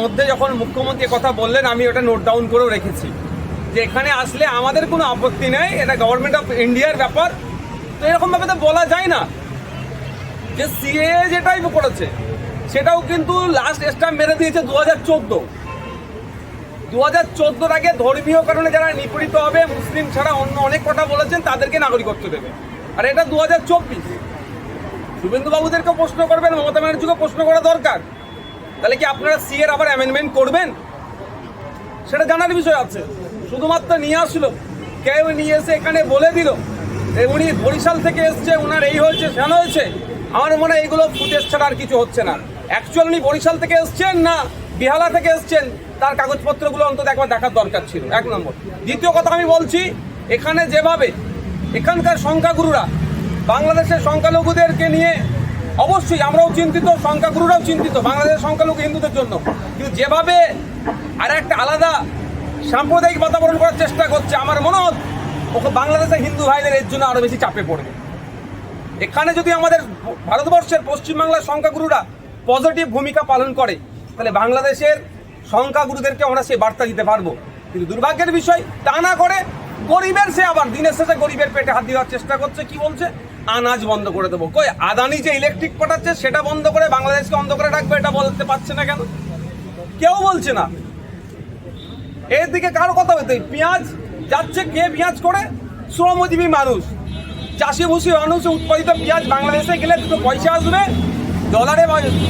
মধ্যে যখন মুখ্যমন্ত্রী কথা বললেন, আমি ওটা নোট ডাউন করেও রেখেছি। যে এখানে আসলে আমাদের কোনো আপত্তি নেই, এটা গভর্নমেন্ট অফ ইন্ডিয়ার ব্যাপার। তো এরকমভাবে তো বলা যায় না। যে সিএ যেটাই করেছে, সেটাও কিন্তু লাস্ট স্ট্যাম্প মেরে দিয়েছে দু হাজার চোদ্দ। দু হাজার চোদ্দোর আগে ধর্মীয় কারণে যারা নিপীড়িত হবে, মুসলিম ছাড়া অন্য অনেক কথা বলেছেন, তাদেরকে নাগরিকত্ব দেবে। আর এটা দু হাজার চব্বিশ। শুভেন্দু বাবুদেরকে প্রশ্ন করবেন, মমতা ব্যানার্জিকে প্রশ্ন করা দরকার। তাহলে কি আপনারা সি এর আবার অ্যামেন্ডমেন্ট করবেন? সেটা জানার বিষয় আছে। শুধুমাত্র নিয়ে আসলো। কেউ নিয়ে এসে এখানে বলে দিল উনি বরিশাল থেকে এসছে ওনার এই হয়েছে, সেন হয়েছে। আমার মনে হয় এইগুলো ফুটেজ ছাড়া আর কিছু হচ্ছে না। অ্যাকচুয়াল উনি বরিশাল থেকে এসছেন না বিহালা থেকে এসছেন, তার কাগজপত্রগুলো অন্তত একবার দেখার দরকার ছিল। এক নম্বর। দ্বিতীয় কথা আমি বলছি, এখানে যেভাবে এখানকার সংখ্যাগুরুরা, বাংলাদেশের সংখ্যালঘুদেরকে নিয়ে অবশ্যই আমরাও চিন্তিত, সংখ্যাগুরুরাও চিন্তিত, বাংলাদেশের সংখ্যালঘু হিন্দুদের জন্য। কিন্তু যেভাবে আর একটা আলাদা সাম্প্রদায়িক বাতাবরণ করার চেষ্টা করছে, আমার মনে হয় বাংলাদেশের হিন্দু ভাইদের এর জন্য আরও বেশি চাপে পড়বে। এখানে যদি আমাদের ভারতবর্ষের পশ্চিমবাংলার সংখ্যাগুরুরা পজিটিভ ভূমিকা পালন করে, তাহলে বাংলাদেশের সংখ্যাগুরুদেরকে আমরা সেই বার্তা দিতে পারব। কিন্তু দুর্ভাগ্যের বিষয়, তা না করে গরিবের সে আবার, দিনের শেষে গরিবের পেটে হাত দেওয়ার চেষ্টা করছে, কি বলছে? আনাজ বন্ধ করে দেবো। কই, আদানি যে ইলেকট্রিক পাঠাচ্ছে সেটা বন্ধ করে বাংলাদেশকে বন্ধ করে রাখবে, এটা বলতে পারছে না কেন? কেউ বলছে না। এর দিকে কারও কথা হইতে পেঁয়াজ যাচ্ছে, কে পেঁয়াজ করে? শ্রমজীবী মানুষ। চাষি ভুষি মানুষ উৎপাদিত পেঁয়াজ বাংলাদেশে গেলে দুটো পয়সা আসবে ডলারে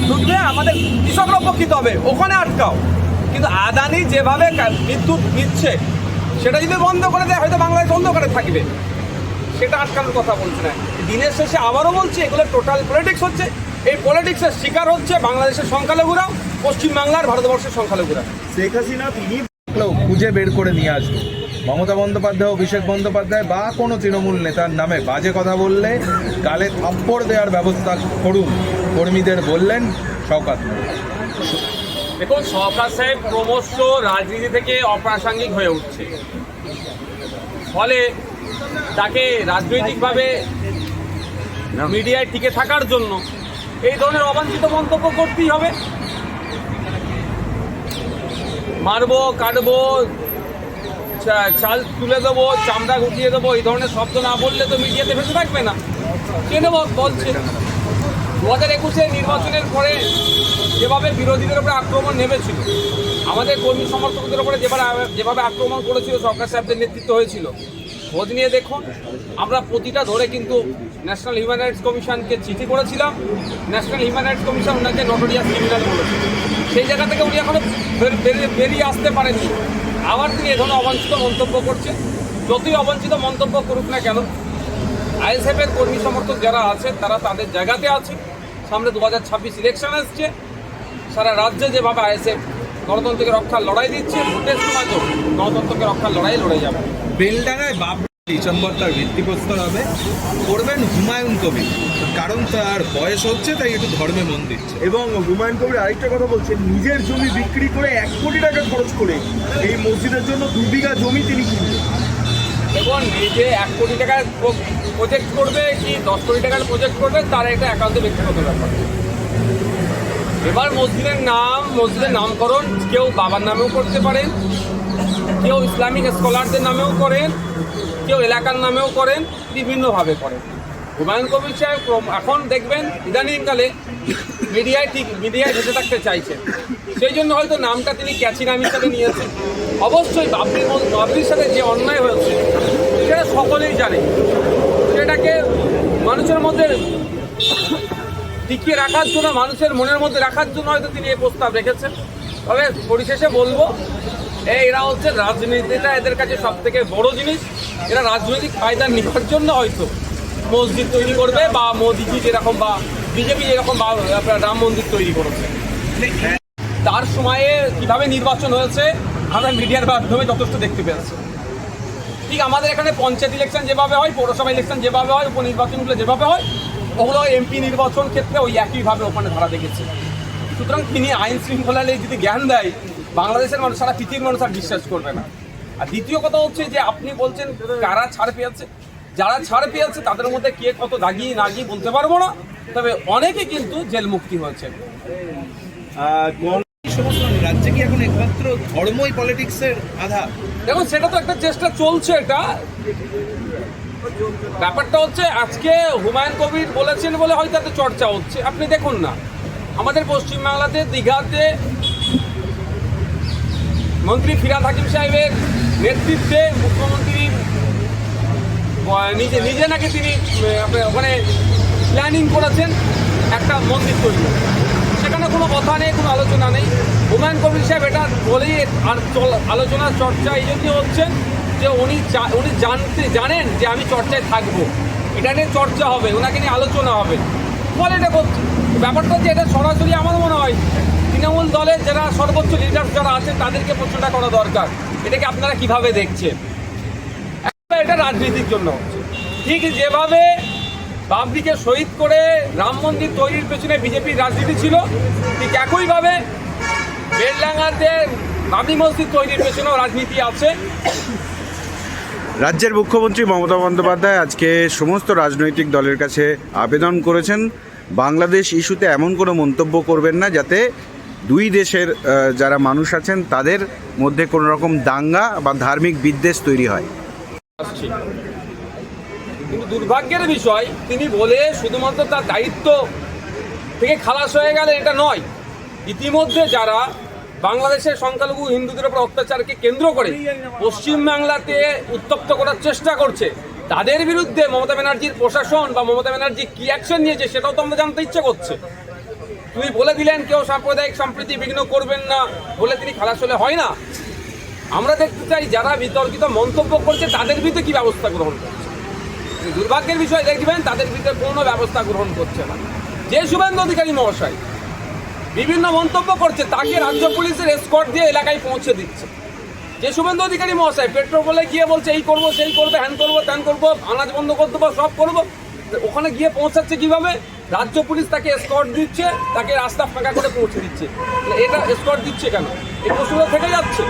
ঢুকবে, আমাদের কৃষকরা উপকৃত হবে। ওখানে আটকাও। কিন্তু আদানি যেভাবে বিদ্যুৎ দিচ্ছে সেটা যদি বন্ধ করে দেয়, হয়তো বাংলাদেশ অন্ধকারে থাকবে। সেটা আটকানোর কথা বলছে না। দিনের শেষে আবারও বলছে, এগুলো টোটাল পলিটিক্স হচ্ছে। এই পলিটিক্সের শিকার হচ্ছে বাংলাদেশের সংখ্যালঘুরা পশ্চিমবাংলার ভারতবর্ষের সংখ্যালঘুরা। শেখ হাসিনা তিনি খুঁজে বের করে নিয়ে আসবে? মমতা বন্দ্যোপাধ্যায়, অভিষেক বন্দ্যোপাধ্যায় বা কোনো তৃণমূল নেতার নামে বাজে কথা বললে গালে থাপ্পড় দেওয়ার ব্যবস্থা করুন। কর্মীদের বললেন শওকাত। দেখুন সরকার সাহেব ক্রমশ রাজনীতি থেকে অপ্রাসঙ্গিক হয়ে উঠছে। ফলে তাকে রাজনৈতিকভাবে মিডিয়ায় টিকে থাকার জন্য এই ধরনের অবাঞ্ছিত মন্তব্য করতেই হবে। মারবো, কাটবো চাল তুলে দেবো, চামড়া গুটিয়ে দেবো, এই ধরনের শব্দ না বললে তো মিডিয়াতে ভেসে থাকবে না। কেন বলছে। দু হাজার একুশে নির্বাচনের পরে যেভাবে বিরোধীদের উপরে আক্রমণ নেমেছিল, আমাদের কর্মী সমর্থকদের উপরে যেভাবে যেভাবে আক্রমণ করেছিল, সরকার সাহেবদের নেতৃত্ব হয়েছিল, খোঁজ নিয়ে দেখুন, আমরা প্রতিটা ধরে কিন্তু ন্যাশনাল হিউম্যান রাইটস কমিশনকে চিঠি করেছিলাম ন্যাশনাল হিউম্যান রাইটস কমিশন ওনাকে নটোরিয়াস ক্রিমিনাল বলেছিল। সেই জায়গা থেকে উনি এখনও বের- বেরিয়ে- আসতে পারেননি আবার তিনি এ ধরনের অবাঞ্ছিত মন্তব্য করছেন। যতই অবাঞ্ছিত মন্তব্য করুক না কেন, আইএসএফের কর্মী সমর্থক যারা আছে, তারা তাদের জায়গাতে আছে। সামনে দু হাজার ছাব্বিশ ইলেকশন আসছে। সারা রাজ্যে যেভাবে আইএসএফ গণতন্ত্রকে রক্ষার লড়াই দিচ্ছে ভোটের সময় তো গণতন্ত্রকে রক্ষার লড়াই লড়ে যাবে। বেলডাঙায় বাবরি ডিসেম্বর তার ভিত্তিপ্রস্তর হবে। করবেন হুমায়ুন কবির। কারণ তার বয়স হচ্ছে তাই একটু ধর্মে মন দিচ্ছে। এবং হুমায়ুন কবির আরেকটা কথা বলছেন নিজের জমি বিক্রি করে এক কোটি টাকা খরচ করে এই মসজিদের জন্য দু বিঘা জমি তিনি কিনবেন। দেখুন, নিজে এক কোটি টাকার প্রজেক্ট করবে কি দশ কোটি টাকার প্রজেক্ট করবে, তার একটা একান্ত ব্যক্তিগত ব্যাপার এবার মসজিদের নাম, মসজিদের নামকরণ, কেউ বাবার নামেও করতে পারেন, কেউ ইসলামিক স্কলারদের নামেও করেন, কেউ এলাকার নামেও করেন, বিভিন্নভাবে করেন। হুমায়ুন কবির সাহেব এখন দেখবেন, ইদানিংকালে মিডিয়ায় ঠিক, মিডিয়ায় ভেসে থাকতে চাইছেন সেই জন্য হয়তো নামটা তিনি ক্যাচি নাম হিসাবে নিয়েছেন। অবশ্যই মধ্যে- বাবরির সাথে যে অন্যায় হয়েছে, সেটা সকলেই জানে। সেটাকে মানুষের মধ্যে টিকিয়ে রাখার জন্য, মানুষের মনের মধ্যে রাখার জন্য হয়তো তিনি এই প্রস্তাব রেখেছেন। তবে পরিশেষে বলব এরা হচ্ছে রাজনীতিটা এদের কাছে সব থেকে বড় জিনিস। এরা রাজনৈতিক ফায়দা নেওয়ার জন্য হয়তো মসজিদ তৈরি করবে বা মোদিজি যেরকম বা বিজেপি যেরকম আপনার রাম মন্দির তৈরি করেছে। তার সময়ে কীভাবে নির্বাচন হয়েছে, আমরা মিডিয়ার মাধ্যমে যথেষ্ট দেখতে পেয়েছি। ঠিক আমাদের এখানে পঞ্চায়েত ইলেকশন যেভাবে হয়, পৌরসভা ইলেকশন যেভাবে হয়, উপনির্বাচনগুলো যেভাবে হয়, ওগুলো এমপি নির্বাচন ক্ষেত্রে ওই একইভাবে ওখানে ধরা দেখেছে। সুতরাং তিনি আইন শৃঙ্খলা নিয়ে যদি জ্ঞান দেয়, বাংলাদেশের মানুষ সারা পৃথিবীর মানুষ আর বিশ্বাস করবে না। আর দ্বিতীয় কথা হচ্ছে যে, আপনি বলছেন কারা ছাড় পেয়েছে? যারা ছাড় পেয়েছে, তাদের মধ্যে কে কত দাগিয়ে না গিয়ে বলতে পারব না। তবে অনেকে কিন্তু জেল মুক্তি হয়েছে রাজ্যে কি এখন একমাত্র ধর্মই পলিটিক্সের আধার দেখুন সেটা তো একটা চেষ্টা চলছে এটা। ব্যাপারটা হচ্ছে আজকে হুমায়ুন কবির বলেছেন বলে হয়তো এত চর্চা হচ্ছে। আপনি দেখুন না। আমাদের পশ্চিমবাংলাতে দীঘাতে মন্ত্রী ফিরাদ হাকিম সাহেবের নেতৃত্বে মুখ্যমন্ত্রী নিজে নিজে নাকি তিনি ওখানে প্ল্যানিং করেছেন, একটা মন্দির তৈরি। সেখানে কোনো কথা নেই, কোনো আলোচনা নেই। হুমায়ুন কবির সাহেব এটা বলেই আর আলোচনা, চর্চা এই জন্যই হচ্ছেন যে উনি উনি জানতে, জানেন যে আমি চর্চায় থাকব। এটা নিয়ে চর্চা হবে, ওনাকে নিয়ে আলোচনা হবে। ফলে এটা ব্যাপারটা হচ্ছে এটা সরাসরি আমার মনে হয় তৃণমূল দলের যারা সর্বোচ্চ লিডার যারা আছেন তাদেরকে প্রশ্নটা করা দরকার। এটাকে আপনারা কীভাবে দেখছেন? এটা রাজনীতির জন্য। ঠিক যেভাবে বাবরিকে শহীদ করে রাম মন্দির তৈরির পেছনে বিজেপির রাজনীতি ছিল ঠিক একইভাবে বেলডাঙ্গাতে বাবরি মসজিদ তৈরির পেছনেও রাজনীতি আছে। রাজ্যের মুখ্যমন্ত্রী মমতা বন্দ্যোপাধ্যায় আজকে সমস্ত রাজনৈতিক দলের কাছে আবেদন করেছেন বাংলাদেশ ইস্যুতে এমন কোনো মন্তব্য করবেন না যাতে দুই দেশের যারা মানুষ আছেন তাদের মধ্যে কোনো রকম দাঙ্গা বা ধার্মিক বিদ্বেষ তৈরি হয়। দুর্ভাগ্যের বিষয়, তিনি বলে শুধুমাত্র তার দায়িত্ব থেকে খালাস হয়ে গেলে এটা নয়। ইতিমধ্যে যারা বাংলাদেশের সংখ্যালঘু হিন্দুদের উপর অত্যাচারকে কেন্দ্র করে পশ্চিমবাংলাতে উত্তপ্ত করার চেষ্টা করছে, তাদের বিরুদ্ধে মমতা ব্যানার্জির প্রশাসন বা মমতা ব্যানার্জি কি অ্যাকশন নিয়েছে সেটাও তো আমরা জানতে ইচ্ছে করছে। তুমি বলে দিলেন কেউ সাম্প্রদায়িক সম্প্রীতি বিঘ্ন করবেন না, বলে তিনি খালাস হলে হয় না। আমরা দেখতে চাই যারা বিতর্কিত মন্তব্য করছে তাদের বিরুদ্ধে কি ব্যবস্থা গ্রহণ করছে। দুর্ভাগ্যের বিষয় দেখবেন, তাদের বিরুদ্ধে কোনো ব্যবস্থা গ্রহণ করছে না। যে শুভেন্দু অধিকারী মহাশয় বিভিন্ন মন্তব্য করছে, তাকে রাজ্য পুলিশের এসকর্ট দিয়ে এলাকায় পৌঁছে দিচ্ছে। যে শুভেন্দু অধিকারী মহাশয় পেট্রোল বলে গিয়ে বলছে, এই করব, সেই করব, হ্যান করব, ত্যান করব, আনাজ বন্ধ করে দেবো, সব করব। ওখানে গিয়ে পৌঁছাচ্ছে কীভাবে? রাজ্য পুলিশ তাকে এসকর্ট দিচ্ছে, তাকে রাস্তা ফাঁকা করে পৌঁছে দিচ্ছে। এটা এসকর্ট দিচ্ছে কেন? এই প্রশ্নটা থেকে যাচ্ছে।